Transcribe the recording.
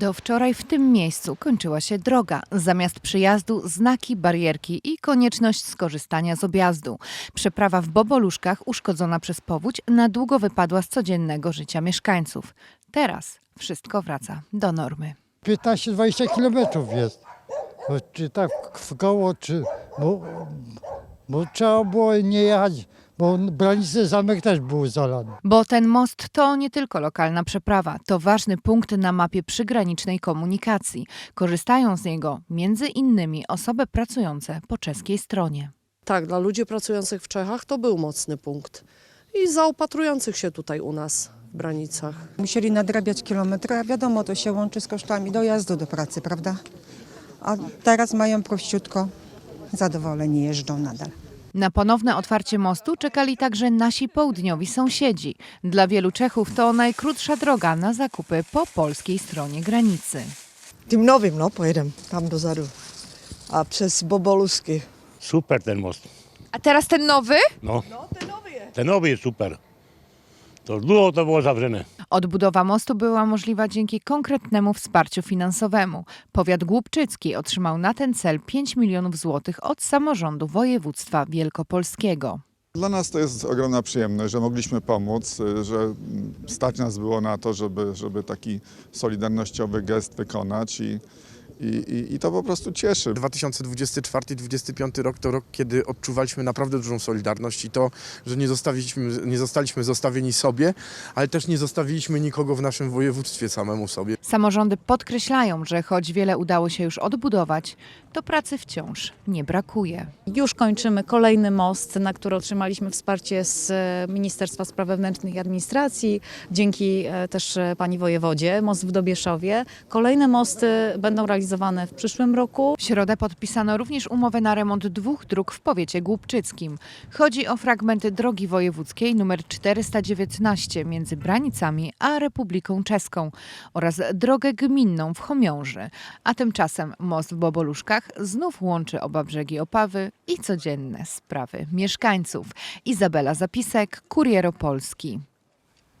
Do wczoraj w tym miejscu kończyła się droga. Zamiast przyjazdu znaki, barierki i konieczność skorzystania z objazdu. Przeprawa w Boboluszkach uszkodzona przez powódź na długo wypadła z codziennego życia mieszkańców. Teraz wszystko wraca do normy. 15-20 kilometrów jest. Bo Czy tak w koło, czy. Bo, bo trzeba było nie jechać, bo Branicy zamek też był zalany. Bo ten most to nie tylko lokalna przeprawa, to ważny punkt na mapie przygranicznej komunikacji. Korzystają z niego między innymi osoby pracujące po czeskiej stronie. Tak, dla ludzi pracujących w Czechach to był mocny punkt. I zaopatrujących się tutaj u nas w Branicach. Musieli nadrabiać kilometry, a wiadomo, to się łączy z kosztami dojazdu do pracy, prawda? A teraz mają prościutko, zadowoleni jeżdżą nadal. Na ponowne otwarcie mostu czekali także nasi południowi sąsiedzi. Dla wielu Czechów to najkrótsza droga na zakupy po polskiej stronie granicy. Tím novým, no, pojedem tam dozadu. A přes Bobolusky. Super ten most. A teraz ten nowy? No. ten nowy jest super. To długo to było zawrzene. Odbudowa mostu była możliwa dzięki konkretnemu wsparciu finansowemu. Powiat głubczycki otrzymał na ten cel 5 milionów złotych od samorządu województwa wielkopolskiego. Dla nas to jest ogromna przyjemność, że mogliśmy pomóc, że stać nas było na to, żeby, żeby taki solidarnościowy gest wykonać i, i, i, i to po prostu cieszy. 2024-2025 rok to rok, kiedy odczuwaliśmy naprawdę dużą solidarność i to, że nie, zostawiliśmy, nie zostaliśmy zostawieni sobie, ale też nie zostawiliśmy nikogo w naszym województwie samemu sobie. Samorządy podkreślają, że choć wiele udało się już odbudować, to pracy wciąż nie brakuje. Już kończymy kolejny most, na który otrzymaliśmy wsparcie z e, Ministerstwa Spraw Wewnętrznych i Administracji, dzięki e, też e, pani wojewodzie, most w Dobieszowie. Kolejne mosty będą realizowane w przyszłym roku. W środę podpisano również umowę na remont dwóch dróg w powiecie głubczyckim. Chodzi o fragmenty drogi wojewódzkiej nr 419 między Branicami a Republiką Czeską oraz drogę gminną w Chomiąży. A tymczasem most w Boboluszkach znów łączy oba brzegi Opawy i codzienne sprawy mieszkańców. Izabela Zapisek, Kuriero Polski.